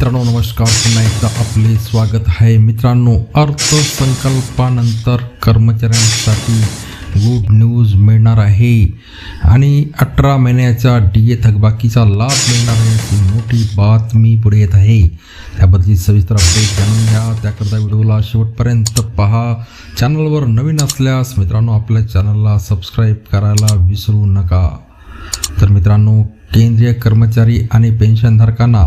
मित्रांनो नमस्कार. पुन्हा एकदा आपले स्वागत आहे. मित्रांनो अर्थसंकल्पानंतर कर्मचाऱ्यांसाठी गुड न्यूज मिळणार आहे. आणि अठरा महिन्याच्या डी ए थकबाकीचा लाभ मिळणार आहे अशी मोठी बातमी पुढे येत आहे. त्याबद्दल सविस्तर अपडेट जाणून घ्या. त्याकरता व्हिडिओला शेवटपर्यंत पहा. चॅनलवर नवीन असल्यास मित्रांनो आपल्या चॅनलला सबस्क्राईब करायला विसरू नका. तर मित्रांनो केंद्रीय कर्मचारी आणि पेन्शनधारकांना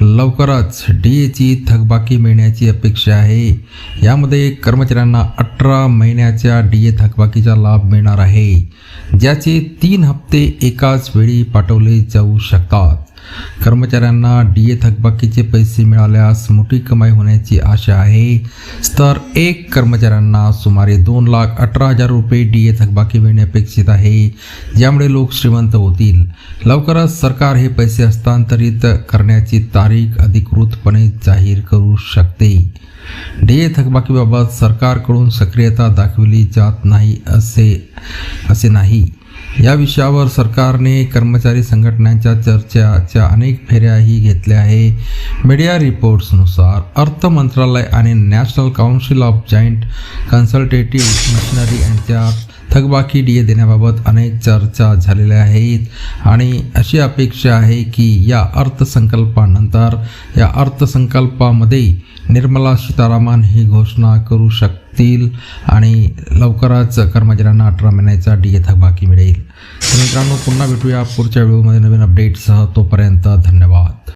लवकरच डी एची थकबाकी मिळण्याची अपेक्षा आहे. यामध्ये कर्मचाऱ्यांना अठरा महिन्याच्या डी ए थकबाकीचा लाभ मिळणार आहे. ज्याचे तीन हप्ते एकाच वेळी पाठवले जाऊ शकतात. कर्मचाऱ्यांना डी ए थकबाकीचे पैसे मिळाल्यास मोठी कमाई होण्याची आशा आहे. तर एक कर्मचाऱ्यांना सुमारे दोन लाख अठरा हजार रुपये डी ए थकबाकी मिळणे अपेक्षित आहे. ज्यामुळे लोक श्रीमंत होतील. लवकरच सरकार हे पैसे हस्तांतरित करण्याची तारीख अधिकृतपणे जाहीर करू शकते. डी ए थकबाकीबाबत सरकारकडून सक्रियता दाखवली जात नाही असे असे नाही. या विषयावर सरकारने कर्मचारी संघटनांच्या चर्चाच्या अनेक फेऱ्याही घेतल्या आहे. मीडिया रिपोर्ट्सनुसार अर्थ मंत्रालय आणि national council of joint consultative machinery यांच्यात थकबाकी डी ए देण्याबाबत अनेक चर्चा झालेल्या आहेत. आणि अशी अपेक्षा आहे की या अर्थसंकल्पानंतर या अर्थसंकल्पामध्ये निर्मला सीतारामन ही घोषणा करू शकतील आणि लवकरच कर्मचाऱ्यांना अठरा महिन्याचा डी ए थकबाकी मिळेल. तर मित्रांनो पुन्हा भेटूया पुढच्या व्हिडिओमध्ये नवीन अपडेटसह तोपर्यंत धन्यवाद.